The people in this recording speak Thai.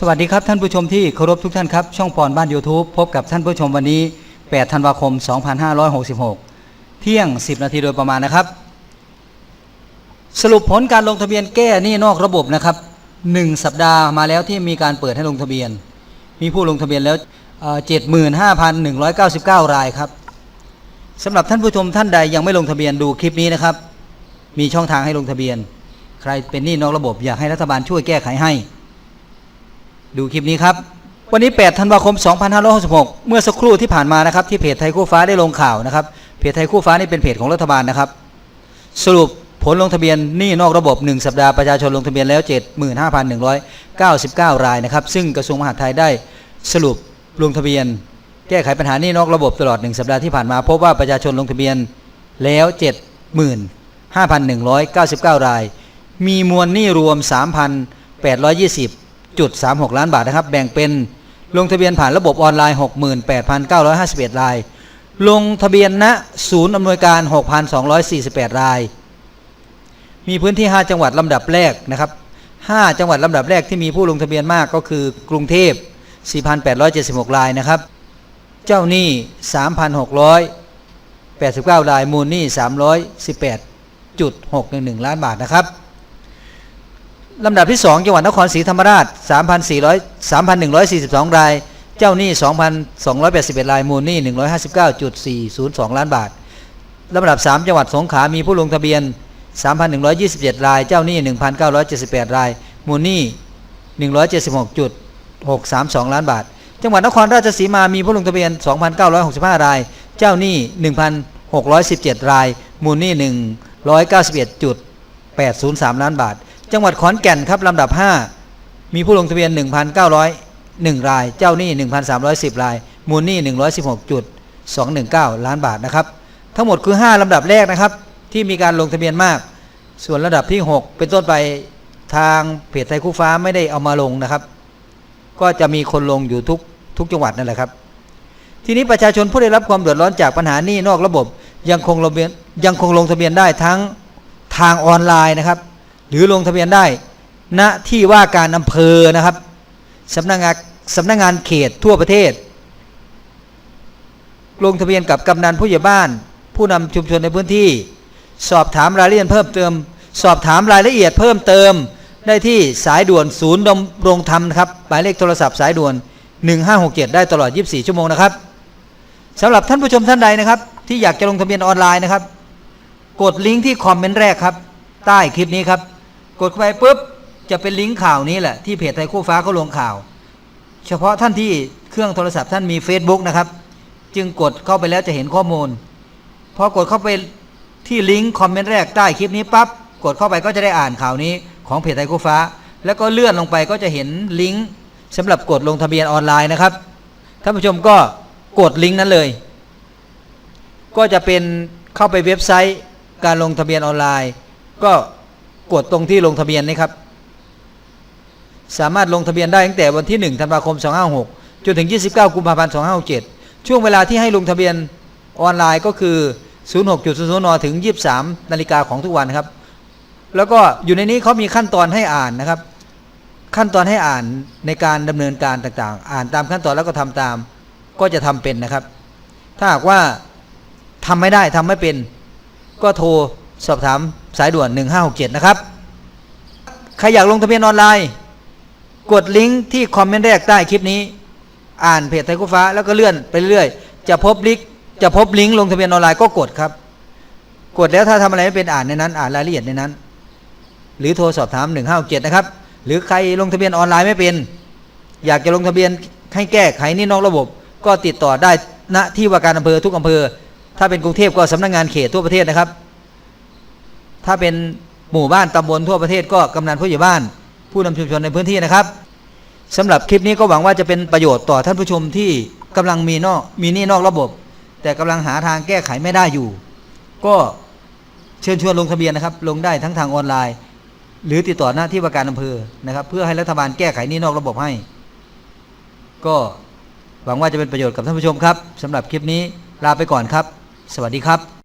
สวัสดีครับท่านผู้ชมที่เคารพทุกท่านครับ ช่องพรบ้าน YouTube พบกับท่านผู้ชมวันนี้ 8 ธันวาคม 2566 เที่ยง 10 นาทีโดยประมาณนะครับ สรุปผลการลงทะเบียนแก้หนี้นอกระบบนะครับ 1 สัปดาห์มาแล้วที่มีการเปิดให้ลงทะเบียน มีผู้ลงทะเบียนแล้ว 75,199 รายครับสำหรับท่านผู้ชมท่านใดยังไม่ลงทะเบียนดูคลิปนี้นะครับ มีช่องทางให้ลงทะเบียน ใครเป็นหนี้นอกระบบอยากให้รัฐบาลช่วยแก้ไขให้ ดูคลิปนี้ครับ วันนี้ 8 ธันวาคม 2566 เมื่อสักครู่ที่ผ่านมานะครับ ที่เพจไทยคู่ฟ้าได้ลงข่าวนะครับ เพจไทยคู่ฟ้านี่เป็นเพจของรัฐบาลนะครับ สรุปผลลงทะเบียนหนี้นอกระบบ 1 สัปดาห์ประชาชนลงทะเบียนแล้ว 75,199 รายนะครับ ซึ่งกระทรวงมหาดไทยได้สรุปลงทะเบียน แก้ไขปัญหาหนี้นอกระบบตลอด 1 สัปดาห์ที่ผ่านมาพบว่าประชาชนลงทะเบียนแล้ว 75,199 ราย มีมวลหนี้รวม 3,820.36 ล้านบาทนะครับ แบ่งเป็นลงทะเบียนผ่านระบบออนไลน์ 68,951 ราย ลงทะเบียนณศูนย์อำนวยการ 6,248 ราย มีพื้นที่ 5 จังหวัดลำดับแรกนะครับ 5 จังหวัดลำดับแรกที่มีผู้ลงทะเบียนมากก็คือกรุงเทพ 4,876 รายนะครับ เจ้าหนี้ 3,689 ราย มูลหนี้ 318.611 ล้านบาทนะครับ ลำดับที่ 2 จังหวัดนครศรีธรรมราช 3,400 3,142 ราย เจ้าหนี้ 2,281 ราย มูลหนี้ 159.402 ล้านบาท ลำดับ 3 จังหวัดสงขลา มีผู้ลงทะเบียน 3,127 ราย เจ้าหนี้ 1,978 ราย มูลหนี้ 176.632 ล้านบาท จังหวัดนครราชสีมา มีผู้ลงทะเบียน 2,965 ราย เจ้าหนี้ 1,617 ราย มูลหนี้ 191.803 ล้านบาท จังหวัดขอนแก่นครับลำดับ 5 มีผู้ลงทะเบียน 1,901 ราย เจ้าหนี้ 1,310 ราย มูลหนี้ 116.219 ล้านบาทนะครับ ทั้งหมดคือ 5ลำดับแรกนะครับ ที่มีการลงทะเบียนมาก ส่วนระดับที่ 6 เป็นต้นไปทางเพจไทยคู่ฟ้าไม่ได้เอามาลงนะครับ ก็จะมีคนลงอยู่ทุกทุกจังหวัดนั่นแหละครับ ทีนี้ประชาชนผู้ได้รับความเดือดร้อนจากปัญหานี้นอกระบบยังคงลงทะเบียนยังคงลงทะเบียนได้ทั้งทางออนไลน์นะครับ หรือลงทะเบียนได้ ณที่ว่าการอำเภอนะครับสำนักงานสำนักงานเขตทั่วประเทศ ลงทะเบียนกับกำนันผู้ใหญ่บ้าน ผู้นำชุมชนในพื้นที่ สอบถามรายละเอียดเพิ่มเติม สอบถามรายละเอียดเพิ่มเติม ได้ที่สายด่วนศูนย์ดำรงธรรมนะครับหมายเลขโทรศัพท์สายด่วน 1567 ได้ตลอด 24 ชั่วโมงนะครับสำหรับท่านผู้ชมท่านใดนะครับ ที่อยากจะลงทะเบียนออนไลน์นะครับ กดลิงก์ที่คอมเมนต์แรกครับ ใต้คลิปนี้ครับ กดเข้าไปปุ๊บจะเป็นลิงก์ข่าวนี้แหละที่เพจไทยคู่ฟ้าเขาลงข่าว เฉพาะท่านที่เครื่องโทรศัพท์ท่านมี Facebook นะครับ จึงกดเข้าไปแล้วจะเห็นข้อมูลพอกดเข้าไปที่ลิงก์คอมเมนต์แรกใต้คลิปนี้ปั๊บกดเข้าไปก็จะได้อ่านข่าวนี้ของเพจไทยคู่ฟ้า แล้วก็เลื่อนลงไปก็จะเห็นลิงก์สำหรับกดลงทะเบียนออนไลน์นะครับท่านผู้ชมก็กดลิงก์นั้นเลย ก็จะเป็นเข้าไปเว็บไซต์การลงทะเบียนออนไลน์ ก็ กดตรงที่ลงทะเบียนนี้ครับ สามารถลงทะเบียนได้ตั้งแต่วันที่ 1 ธันวาคม 256 จนถึง 29 กุมภาพันธ์ 257 ช่วงเวลาที่ให้ลงทะเบียนออนไลน์ก็คือ 06.00นถึง 23 นาฬิกาของทุกวันครับ แล้วก็อยู่ในนี้เขามีขั้นตอนให้อ่านนะครับ ขั้นตอนให้อ่านในการดำเนินการต่างๆ อ่านตามขั้นตอนแล้วก็ทำตาม ก็จะทำเป็นนะครับ ถ้าหากว่าทำไม่ได้ทำไม่เป็น ก็โทรสอบถาม สายด่วน 1567 นะครับ ใครอยากลงทะเบียนออนไลน์ กดลิงก์ที่คอมเมนต์แรกใต้คลิปนี้ อ่านเพจไทยคู่ฟ้าแล้วก็เลื่อนไปเรื่อยจะพบลิงก์จะพบลิงก์ลงทะเบียนออนไลน์ก็กดครับ กดแล้วถ้าทำอะไรไม่เป็นอ่านในนั้น อ่านรายละเอียดในนั้น หรือโทรสอบถาม1567นะครับ หรือใครลงทะเบียนออนไลน์ไม่เป็น อยากจะลงทะเบียนให้แก้ไขนี่นอกระบบ ก็ติดต่อได้ณที่ว่าการอำเภอทุกอำเภอ ถ้าเป็นกรุงเทพก็สำนักงานเขตทั่วประเทศนะครับ ถ้าเป็นหมู่บ้านตำบลทั่วประเทศก็กำนันผู้ใหญ่บ้าน ผู้นำชุมชนในพื้นที่นะครับสำหรับคลิปนี้ก็หวังว่าจะเป็นประโยชน์ต่อท่านผู้ชมที่กำลังมีนอกมีหนี้นอกระบบ แต่กำลังหาทางแก้ไขไม่ได้อยู่ ก็เชิญชวนลงทะเบียนนะครับ ลงได้ทั้งทางออนไลน์ หรือติดต่อหน้าที่ว่าการอำเภอนะครับ เพื่อให้รัฐบาลแก้ไขหนี้นอกระบบให้ ก็หวังว่าจะเป็นประโยชน์กับท่านผู้ชมครับสำหรับคลิปนี้ลาไปก่อนครับ สวัสดีครับ